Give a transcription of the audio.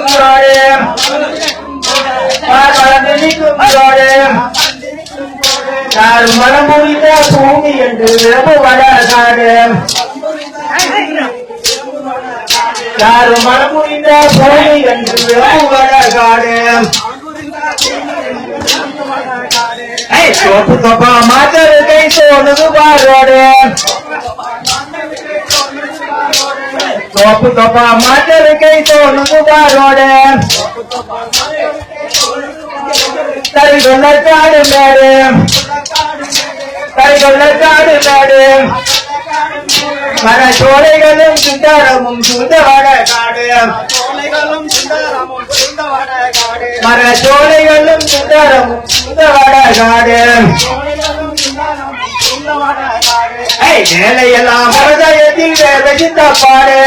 வளர்ந்து நிற்கும் ரோடு பால் நிற்கும் ரோடு யார் மனம் முடிந்த பூமி என்று விரும்புவட நாடு மனம் முடிந்த பூமி என்று சோப்பு தொப்பா தோப்பு தோப்பா மாட்டரு கை சோனுது பாரோடு தரி கொள்ள காடு மேடு. தரி கொள்ள காடு மேடு. மர சோலைகளும் சுந்தரமும் சுந்தவட காடு. மர சோலைகளும் சுந்தரமும் சுந்தவட காடு. வேலையெல்லாம் மரதயத்தில் வேலை பாடு.